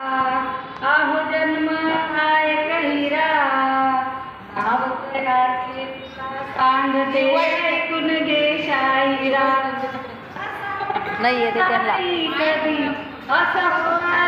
आहो जन्म आय कहिरा आवतराचे ऐकून घे शाहिरा नाही येते त्यांना. कधी असं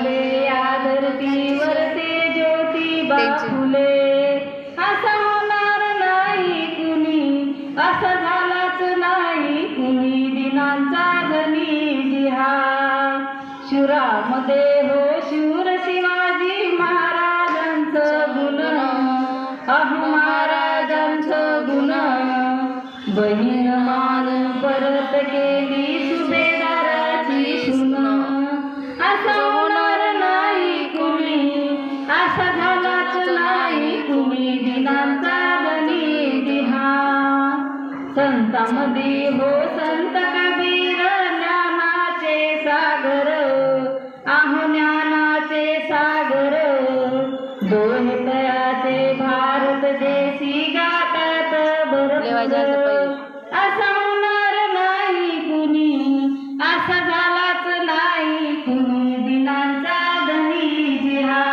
शिवरामध्ये हो शिवर शिवाजी महाराजांचं गुण अहो महाराजांचं गुण. बहीण मान परत केली सुभेदाराची सुन. असं होणार नाही कुणी असा झालाच नाही कुणी दिनाचा गणी दिहा. संतामध्ये हो जय भारत देशी गातात बरोबर असा होणार नाही कुणी. असा झालाच नाही कुणी. दिनांचा दही जिहा.